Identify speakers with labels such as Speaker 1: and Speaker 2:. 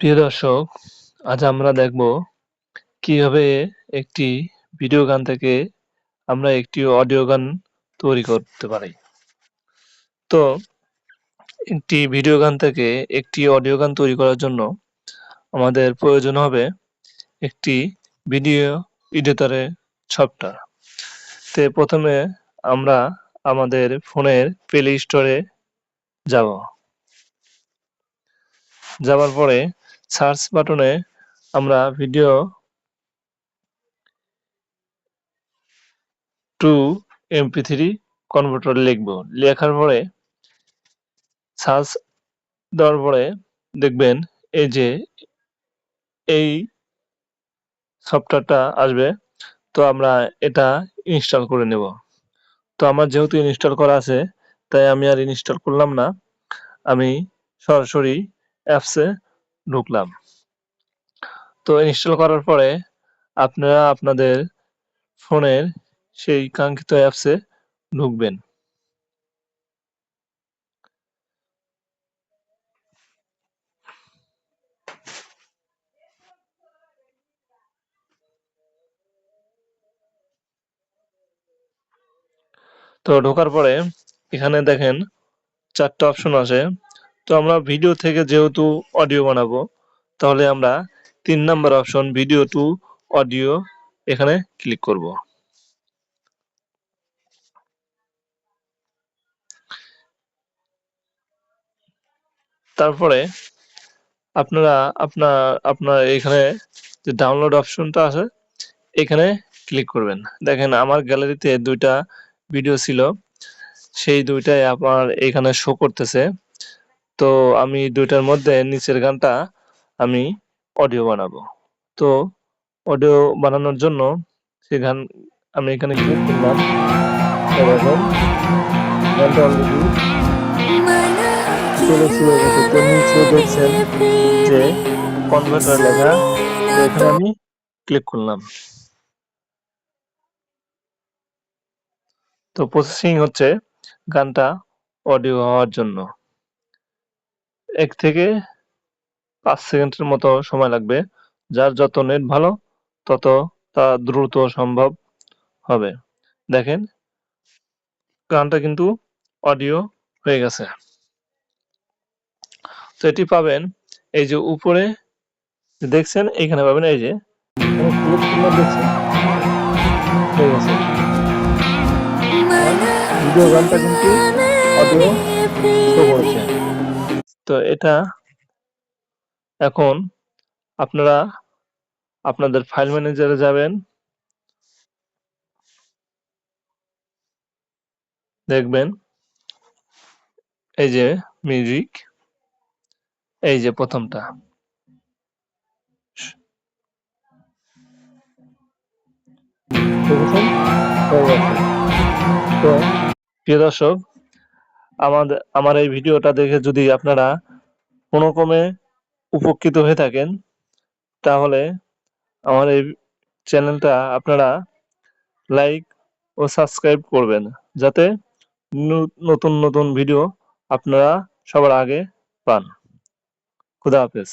Speaker 1: প্রিয় দর্শক, আজ আমরা দেখব কীভাবে একটি ভিডিও গান থেকে আমরা একটি অডিও গান তৈরি করতে পারি। তো, একটি ভিডিও গান থেকে একটি অডিও গান তৈরি করার জন্য আমাদের প্রয়োজন হবে একটি ভিডিও এডিটরের সফটওয়্যার তে প্রথমে আমরা আমাদের ফোনের প্লে স্টোরে যাব। যাওয়ার পরে সার্চ বাটনে আমরা video to MP three converter লিখব। লেখার পরে সার্চ দেওয়ার পরে দেখবেন এই যে এই সফটওয়্যারটা আসবে, তো আমরা এটা ইনস্টল করে নেব। তো আমার যেহেতু ইনস্টল করা আছে, তাই আমি আর ইনস্টল করলাম না। আমি সরাসরি অ্যাপসে ঢুকলাম। তো ইনস্টল করার পরে আপনারা আপনাদের ফোনের সেই কাঙ্ক্ষিত অ্যাপসে ঢুকবেন। তো ঢোকার পরে এখানে দেখেন চারটা অপশন আছে। তো আমরা ভিডিও থেকে যেহেতু অডিও বানাবো, তাহলে আমরা তিন number option video to audio এখানে ক্লিক করব। তারপরে আপনারা, আপনার আপনার এখানে যে ডাউনলোড অপশনটা আছে, এখানে ক্লিক করবেন। দেখেন, আমার গ্যালারিতে দুইটা ভিডিও ছিল, সেই দুইটাই আমার এখানে শো করতেছে। তো আমি দুইটার মধ্যে নিচের গানটা আমি অডিও বানাবো। তো অডিও বানানোর জন্য সে গান আমি এখানে ক্লিক করলাম যে কনভার্টার লেখা। এখানে আমি ক্লিক করলাম। তো প্রসেসিং হচ্ছে গানটা অডিও হওয়ার জন্য। এক থেকে পাঁচ সেকেন্ডের মতো সময় লাগবে। যার যত নেট ভালো তত তা দ্রুত সম্ভব হবে। দেখেন গানটা কিন্তু অডিও হয়ে গেছে। তো এটি পাবেন এই যে উপরে দেখছেন? এখানে পাবেন এই যে হয়ে গেছে। ভিডিও গানটা কিন্তু অডিও তো এটা এখন আপনারা আপনাদের ফাইল ম্যানেজারে যাবেন। দেখবেন এই যে মিউজিক এই যে প্রথমটা। তো প্রিয় দর্শক আমাদের আমার এই ভিডিওটা দেখে যদি আপনারা কোনো ক্রমে উপকৃত হয়ে থাকেন, তাহলে আমার এই চ্যানেলটা আপনারা লাইক ও সাবস্ক্রাইব করবেন, যাতে নতুন নতুন ভিডিও আপনারা সবার আগে পান। খুদা হাফেজ।